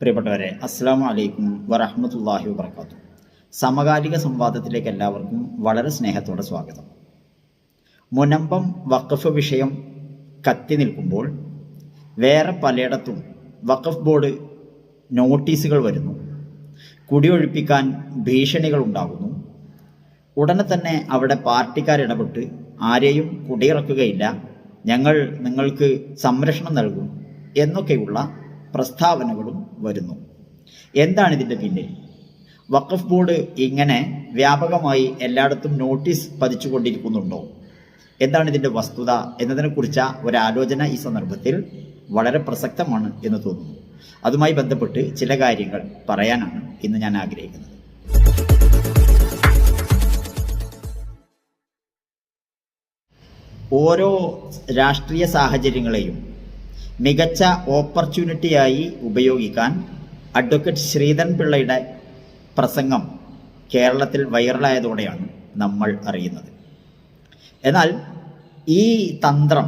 പ്രിയപ്പെട്ടവരെ അസ്സാം വലൈക്കും വറഹമത്തല്ലാഹി വബർക്കാത്തു സമകാലിക സംവാദത്തിലേക്ക് എല്ലാവർക്കും വളരെ സ്നേഹത്തോടെ സ്വാഗതം. മുനമ്പം വഖഫ് വിഷയം കത്തി നിൽക്കുമ്പോൾ വേറെ പലയിടത്തും വഖഫ് ബോർഡ് നോട്ടീസുകൾ വരുന്നു കുടിയൊഴിപ്പിക്കാൻ ഭീഷണികൾ ഉണ്ടാകുന്നു. ഉടനെ തന്നെ അവിടെ പാർട്ടിക്കാർ ഇടപെട്ട് ആരെയും കുടിയിറക്കുകയില്ല ഞങ്ങൾ നിങ്ങൾക്ക് സംരക്ഷണം നൽകും എന്നൊക്കെയുള്ള പ്രസ്താവനകളും വരുന്നു. എന്താണ് ഇതിന്റെ പിന്നിൽ? വഖഫ് ബോർഡ് ഇങ്ങനെ വ്യാപകമായി എല്ലായിടത്തും നോട്ടീസ് പതിച്ചുകൊണ്ടിരിക്കുന്നുണ്ടോ? എന്താണ് ഇതിന്റെ വസ്തുത എന്നതിനെക്കുറിച്ച ഒരാലോചന ഈ സന്ദർഭത്തിൽ വളരെ പ്രസക്തമാണ് എന്ന് തോന്നുന്നു. അതുമായി ബന്ധപ്പെട്ട് ചില കാര്യങ്ങൾ പറയാനാണ് ഇന്ന് ഞാൻ ആഗ്രഹിക്കുന്നത്. ഓരോ രാഷ്ട്രീയ സാഹചര്യങ്ങളെയും മികച്ച ഓപ്പർച്യൂണിറ്റിയായി ഉപയോഗിക്കാൻ അഡ്വക്കേറ്റ് ശ്രീധൻ പിള്ളയുടെ പ്രസംഗം കേരളത്തിൽ വൈറലായതോടെയാണ് നമ്മൾ അറിയുന്നത്. എന്നാൽ ഈ തന്ത്രം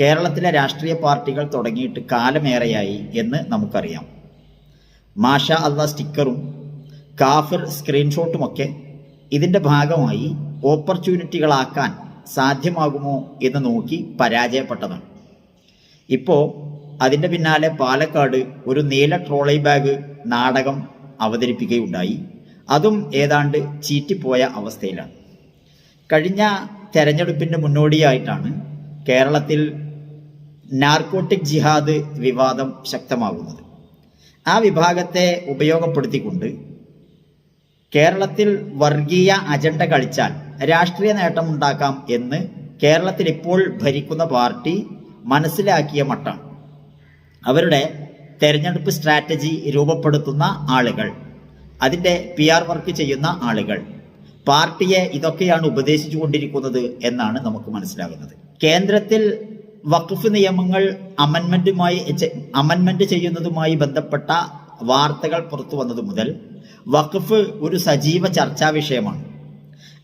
കേരളത്തിലെ രാഷ്ട്രീയ പാർട്ടികൾ തുടങ്ങിയിട്ട് കാലമേറെയായി എന്ന് നമുക്കറിയാം. മാഷ അള്ള സ്റ്റിക്കറും കാഫിർ സ്ക്രീൻഷോട്ടുമൊക്കെ ഇതിന്റെ ഭാഗമായി ഓപ്പർച്യൂണിറ്റികളാക്കാൻ സാധ്യമാകുമോ എന്ന് നോക്കി പരാജയപ്പെട്ടതാണ്. ഇപ്പോൾ അതിന്റെ പിന്നാലെ പാലക്കാട് ഒരു നീല ട്രോളി ബാഗ് നാടകം അവതരിപ്പിക്കുകയുണ്ടായി. അതും ഏതാണ്ട് ചീറ്റിപ്പോയ അവസ്ഥയിലാണ്. കഴിഞ്ഞ തെരഞ്ഞെടുപ്പിന്റെ മുന്നോടിയായിട്ടാണ് കേരളത്തിൽ നാർക്കോട്ടിക് ജിഹാദ് വിവാദം ശക്തമാകുന്നത്. ആ വിഭാഗത്തെ ഉപയോഗപ്പെടുത്തിക്കൊണ്ട് കേരളത്തിൽ വർഗീയ അജണ്ട കളിച്ചാൽ രാഷ്ട്രീയ നേട്ടമുണ്ടാക്കാം എന്ന് കേരളത്തിൽ ഇപ്പോൾ ഭരിക്കുന്ന പാർട്ടി മനസ്സിലാക്കിയ മട്ടം. അവരുടെ തെരഞ്ഞെടുപ്പ് സ്ട്രാറ്റജി രൂപപ്പെടുത്തുന്ന ആളുകൾ. അതിന്റെ പി ആർ വർക്ക് ചെയ്യുന്ന ആളുകൾ. പാർട്ടിയെ ഇതൊക്കെയാണ് ഉപദേശിച്ചു കൊണ്ടിരിക്കുന്നത് എന്നാണ് നമുക്ക് മനസ്സിലാകുന്നത്. കേന്ദ്രത്തിൽ വഖഫ് നിയമങ്ങൾ അമൻമെന്റുമായി അമൻമെന്റ് ചെയ്യുന്നതുമായി ബന്ധപ്പെട്ട വാർത്തകൾ പുറത്തു വന്നത് മുതൽ വഖഫ് ഒരു സജീവ ചർച്ചാ വിഷയമാണ്.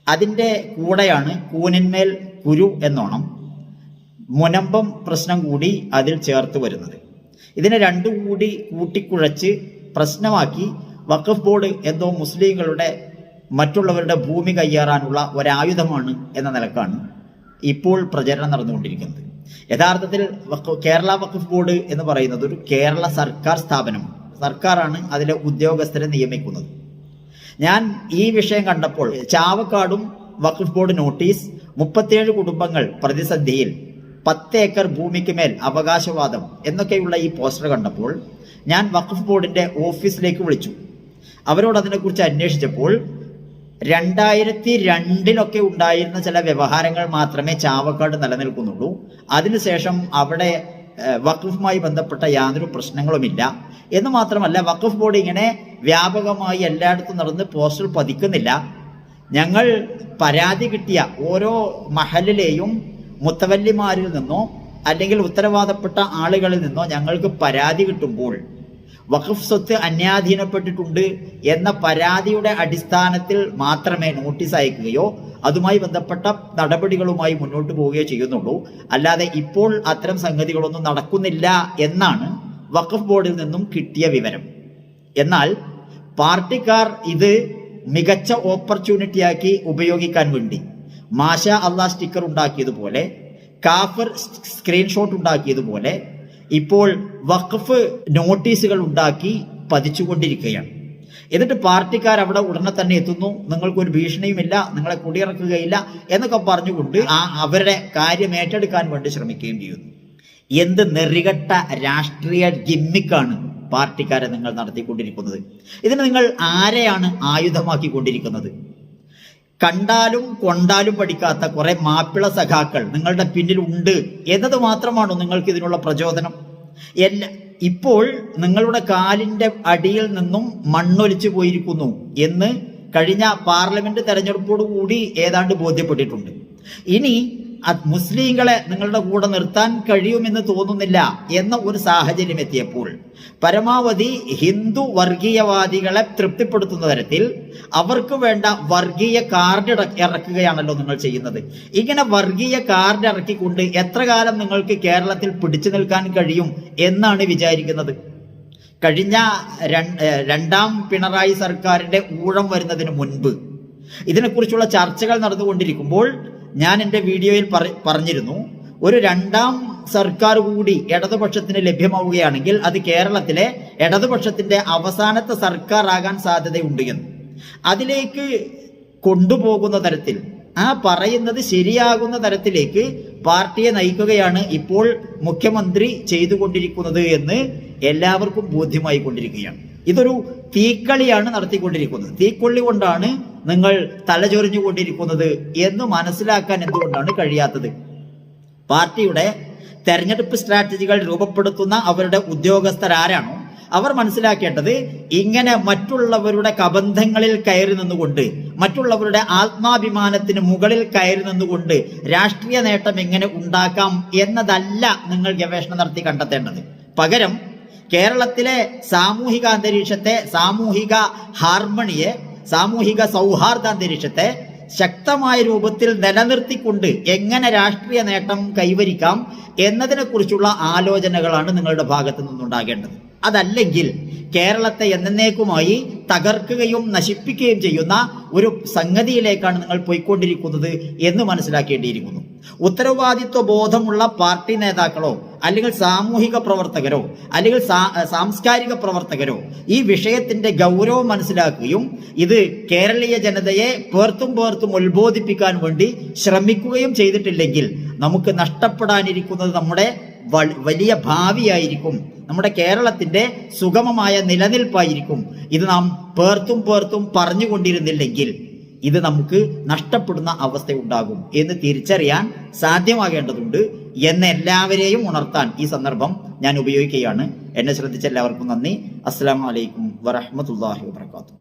അതിന്റെ കൂടെയാണ് കൂനിന്മേൽ കുരു എന്നോണം മുനമ്പം പ്രശ്നം കൂടി അതിൽ ചേർത്ത് വരുന്നത്. ഇതിനെ രണ്ടും കൂടി കൂട്ടിക്കുഴച്ച് പ്രശ്നമാക്കി വഖഫ് ബോർഡ് എന്തോ മുസ്ലിങ്ങളുടെ മറ്റുള്ളവരുടെ ഭൂമി കയ്യേറാനുള്ള ഒരായുധമാണ് എന്ന നിലക്കാണ് ഇപ്പോൾ പ്രചരണം നടന്നുകൊണ്ടിരിക്കുന്നത്. യഥാർത്ഥത്തിൽ കേരള വഖഫ് ബോർഡ് എന്ന് പറയുന്നത് ഒരു കേരള സർക്കാർ സ്ഥാപനമാണ്. സർക്കാരാണ് അതിലെ ഉദ്യോഗസ്ഥരെ നിയമിക്കുന്നത്. ഞാൻ ഈ വിഷയം കണ്ടപ്പോൾ ചാവക്കാടും വഖഫ് ബോർഡ് നോട്ടീസ് മുപ്പത്തിയേഴ് കുടുംബങ്ങൾ പ്രതിസന്ധിയിൽ പത്ത് ഏക്കർ ഭൂമിക്ക് മേൽ അവകാശവാദം എന്നൊക്കെയുള്ള ഈ പോസ്റ്റർ കണ്ടപ്പോൾ ഞാൻ വഖഫ് ബോർഡിന്റെ ഓഫീസിലേക്ക് വിളിച്ചു. അവരോട് അതിനെക്കുറിച്ച് അന്വേഷിച്ചപ്പോൾ രണ്ടായിരത്തി രണ്ടിലൊക്കെ ഉണ്ടായിരുന്ന ചില വ്യവഹാരങ്ങൾ മാത്രമേ ചാവക്കാട് നിലനിൽക്കുന്നുള്ളൂ. അതിനുശേഷം അവിടെ വഖഫുമായി ബന്ധപ്പെട്ട യാതൊരു പ്രശ്നങ്ങളുമില്ല. എന്ന് മാത്രമല്ല വഖഫ് ബോർഡ് ഇങ്ങനെ വ്യാപകമായി എല്ലായിടത്തും നടന്ന് പോസ്റ്റർ പതിക്കുന്നില്ല. ഞങ്ങൾ പരാതി കിട്ടിയ ഓരോ മഹലിലെയും മുത്തവല്ലിമാരിൽ നിന്നോ അല്ലെങ്കിൽ ഉത്തരവാദപ്പെട്ട ആളുകളിൽ നിന്നോ ഞങ്ങൾക്ക് പരാതി കിട്ടുമ്പോൾ വഖഫ് സ്വത്ത് അന്യാധീനപ്പെട്ടിട്ടുണ്ട് എന്ന പരാതിയുടെ അടിസ്ഥാനത്തിൽ മാത്രമേ നോട്ടീസ് അയക്കുകയോ അതുമായി ബന്ധപ്പെട്ട നടപടികളുമായി മുന്നോട്ട് പോവുകയോ ചെയ്യുന്നുള്ളൂ. അല്ലാതെ ഇപ്പോൾ അത്തരം സംഗതികളൊന്നും നടക്കുന്നില്ല എന്നാണ് വഖഫ് ബോർഡിൽ നിന്നും കിട്ടിയ വിവരം. എന്നാൽ പാർട്ടിക്കാർ ഇത് മികച്ച ഓപ്പർച്യൂണിറ്റിയാക്കി ഉപയോഗിക്കാൻ വേണ്ടി മാഷ അള്ളാഹ് സ്റ്റിക്കർ ഉണ്ടാക്കിയതുപോലെ കാഫർ സ്ക്രീൻഷോട്ട് ഉണ്ടാക്കിയതുപോലെ ഇപ്പോൾ വഖഫ് നോട്ടീസുകൾ ഉണ്ടാക്കി പതിച്ചുകൊണ്ടിരിക്കുകയാണ്. എന്നിട്ട് പാർട്ടിക്കാർ അവിടെ ഉടനെ തന്നെ എത്തുന്നു. നിങ്ങൾക്ക് ഒരു ഭീഷണിയുമില്ല നിങ്ങളെ കുടിയിറക്കുകയില്ല എന്നൊക്കെ പറഞ്ഞുകൊണ്ട് ആ അവരുടെ കാര്യം ഏറ്റെടുക്കാൻ വേണ്ടി ശ്രമിക്കുകയും ചെയ്യുന്നു. എന്ത് നെറികെട്ട രാഷ്ട്രീയ ഗിമ്മിക്കാണ് പാർട്ടിക്കാരെ നിങ്ങൾ നടത്തിക്കൊണ്ടിരിക്കുന്നത്. ഇതിന് നിങ്ങൾ ആരെയാണ് ആയുധമാക്കിക്കൊണ്ടിരിക്കുന്നത്? കണ്ടാലും കൊണ്ടാലും പഠിക്കാത്ത കുറെ മാപ്പിള സഖാക്കൾ നിങ്ങളുടെ പിന്നിൽ ഉണ്ട് എന്നത് മാത്രമാണോ നിങ്ങൾക്ക് ഇതിനുള്ള പ്രചോദനം? എല്ലാ ഇപ്പോൾ നിങ്ങളുടെ കാലിന്റെ അടിയിൽ നിന്നും മണ്ണൊലിച്ചു പോയിരിക്കുന്നു എന്ന് കഴിഞ്ഞ പാർലമെന്റ് തെരഞ്ഞെടുപ്പോടുകൂടി ഏതാണ്ട് ബോധ്യപ്പെട്ടിട്ടുണ്ട്. ഇനി മുസ്ലിങ്ങളെ നിങ്ങളുടെ കൂടെ നിർത്താൻ കഴിയുമെന്ന് തോന്നുന്നില്ല എന്ന ഒരു സാഹചര്യം എത്തിയപ്പോൾ പരമാവധി ഹിന്ദു വർഗീയവാദികളെ തൃപ്തിപ്പെടുത്തുന്ന തരത്തിൽ അവർക്ക് വേണ്ട വർഗീയ കാർഡ് ഇറ- ഇറക്കുകയാണല്ലോ നിങ്ങൾ ചെയ്യുന്നത്. ഇങ്ങനെ വർഗീയ കാർഡ് ഇറക്കിക്കൊണ്ട് എത്ര കാലം നിങ്ങൾക്ക് കേരളത്തിൽ പിടിച്ചു നിൽക്കാൻ കഴിയും എന്നാണ് വിചാരിക്കുന്നത്. കഴിഞ്ഞ രണ്ടാം പിണറായി സർക്കാരിന്റെ ഊഴം വരുന്നതിന് മുൻപ് ഇതിനെക്കുറിച്ചുള്ള ചർച്ചകൾ നടന്നുകൊണ്ടിരിക്കുമ്പോൾ ഞാൻ എന്റെ വീഡിയോയിൽ പറഞ്ഞിരുന്നു ഒരു രണ്ടാം സർക്കാർ കൂടി ഇടതുപക്ഷത്തിന് ലഭ്യമാവുകയാണെങ്കിൽ അത് കേരളത്തിലെ ഇടതുപക്ഷത്തിന്റെ അവസാനത്തെ സർക്കാർ ആകാൻ സാധ്യതയുണ്ട് എന്ന്. അതിലേക്ക് കൊണ്ടുപോകുന്ന തരത്തിൽ ആ പറയുന്നത് ശരിയാകുന്ന തരത്തിലേക്ക് പാർട്ടിയെ നയിക്കുകയാണ് ഇപ്പോൾ മുഖ്യമന്ത്രി ചെയ്തുകൊണ്ടിരിക്കുന്നത് എന്ന് എല്ലാവർക്കും ബോധ്യമായി കൊണ്ടിരിക്കുകയാണ് ഇതൊരു തീക്കളിയാണ് നടത്തിക്കൊണ്ടിരിക്കുന്നത്. തീക്കൊള്ളി കൊണ്ടാണ് നിങ്ങൾ തലചൊറിഞ്ഞുകൊണ്ടിരിക്കുന്നത് എന്ന് മനസ്സിലാക്കാൻ എന്തുകൊണ്ടാണ് കഴിയാത്തത്? പാർട്ടിയുടെ തെരഞ്ഞെടുപ്പ് സ്ട്രാറ്റജികൾ രൂപപ്പെടുത്തുന്ന അവരുടെ ഉദ്യോഗസ്ഥരാരാണോ അവർ മനസ്സിലാക്കേണ്ടത് ഇങ്ങനെ മറ്റുള്ളവരുടെ കബന്ധങ്ങളിൽ കയറി നിന്നുകൊണ്ട് മറ്റുള്ളവരുടെ ആത്മാഭിമാനത്തിന് മുകളിൽ കയറി നിന്നുകൊണ്ട് രാഷ്ട്രീയ നേട്ടം എങ്ങനെ ഉണ്ടാക്കാം എന്നതല്ല നിങ്ങൾ ഗവേഷണം നടത്തി കണ്ടെത്തേണ്ടത്. പകരം കേരളത്തിലെ സാമൂഹിക അന്തരീക്ഷത്തെ സാമൂഹിക ഹാർമണിയെ സാമൂഹിക സൗഹാർദ്ദ അന്തരീക്ഷത്തെ ശക്തമായ രൂപത്തിൽ നിലനിർത്തിക്കൊണ്ട് എങ്ങനെ രാഷ്ട്രീയ നേട്ടം കൈവരിക്കാം എന്നതിനെക്കുറിച്ചുള്ള ആലോചനകളാണ് നിങ്ങളുടെ ഭാഗത്തു നിന്നുണ്ടാകേണ്ടത്. അതല്ലെങ്കിൽ കേരളത്തെ എന്നേക്കുമായി തകർക്കുകയും നശിപ്പിക്കുകയും ചെയ്യുന്ന ഒരു സംഗതിയിലേക്കാണ് നിങ്ങൾ പോയിക്കൊണ്ടിരിക്കുന്നത് എന്ന് മനസ്സിലാക്കേണ്ടിയിരിക്കുന്നു. ഉത്തരവാദിത്വ ബോധമുള്ള പാർട്ടി നേതാക്കളോ അല്ലെങ്കിൽ സാമൂഹിക പ്രവർത്തകരോ അല്ലെങ്കിൽ സാംസ്കാരിക പ്രവർത്തകരോ ഈ വിഷയത്തിന്റെ ഗൗരവം മനസ്സിലാക്കുകയും ഇത് കേരളീയ ജനതയെ പേർത്തും പേർത്തും ഉത്ബോധിപ്പിക്കാൻ വേണ്ടി ശ്രമിക്കുകയും ചെയ്തിട്ടില്ലെങ്കിൽ നമുക്ക് നഷ്ടപ്പെടാനിരിക്കുന്നത് നമ്മുടെ വലിയ ഭാവിയായിരിക്കും. നമ്മുടെ കേരളത്തിന്റെ സുഗമമായ നിലനിൽപ്പായിരിക്കും. ഇത് നാം പേർത്തും പേർത്തും പറഞ്ഞുകൊണ്ടിരുന്നില്ലെങ്കിൽ ഇത് നമുക്ക് നഷ്ടപ്പെടുന്ന അവസ്ഥ ഉണ്ടാകും എന്ന് തിരിച്ചറിയാൻ സാധ്യമാകേണ്ടതുണ്ട്. എന്ന് എല്ലാവരെയും ഉണർത്താൻ ഈ സന്ദർഭം ഞാൻ ഉപയോഗിക്കുകയാണ്. എന്നെ ശ്രദ്ധിച്ച എല്ലാവർക്കും നന്ദി. അസ്സാം വലൈക്കും വറഹമത്തല്ലാഹി വാത്തു